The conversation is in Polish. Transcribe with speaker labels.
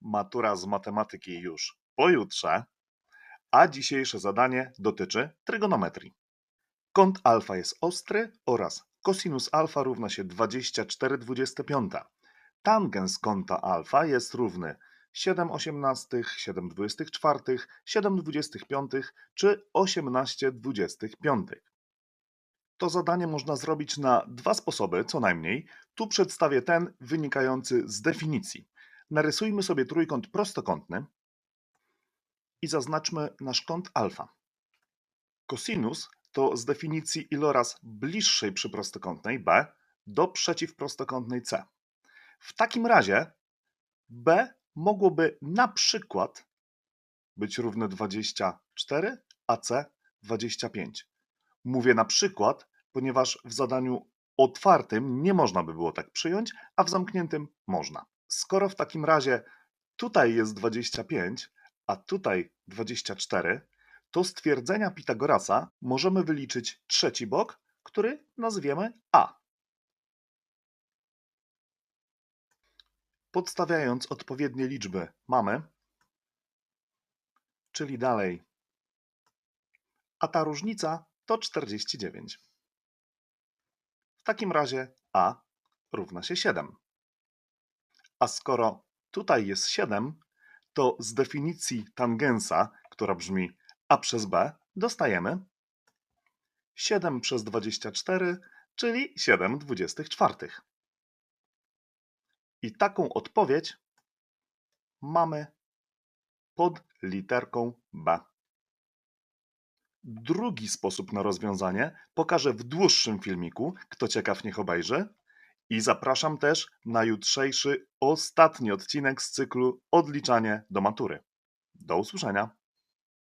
Speaker 1: Matura z matematyki już pojutrze, a dzisiejsze zadanie dotyczy trygonometrii. Kąt alfa jest ostry oraz cosinus alfa równa się 24,25. Tangens kąta alfa jest równy 7 osiemnastych, 7 dwudziestych czwartych, 7 dwudziestych piątych czy 18 dwudziestych piątych. To zadanie można zrobić na dwa sposoby, co najmniej. Tu przedstawię ten wynikający z definicji. Narysujmy sobie trójkąt prostokątny i zaznaczmy nasz kąt alfa. Kosinus to z definicji iloraz bliższej przy prostokątnej b do przeciwprostokątnej c. W takim razie b mogłoby na przykład być równe 24, a c 25. Mówię na przykład, ponieważ w zadaniu otwartym nie można by było tak przyjąć, a w zamkniętym można. Skoro w takim razie tutaj jest 25, a tutaj 24, to stwierdzenia Pitagorasa możemy wyliczyć trzeci bok, który nazwiemy a. Podstawiając odpowiednie liczby mamy, czyli dalej, a ta różnica to 49. W takim razie a równa się 7. A skoro tutaj jest 7, to z definicji tangensa, która brzmi a przez b, dostajemy 7 przez 24, czyli 7 24. I taką odpowiedź mamy pod literką B. Drugi sposób na rozwiązanie pokażę w dłuższym filmiku. Kto ciekaw, niech obejrzy. I zapraszam też na jutrzejszy, ostatni odcinek z cyklu Odliczanie do matury. Do usłyszenia.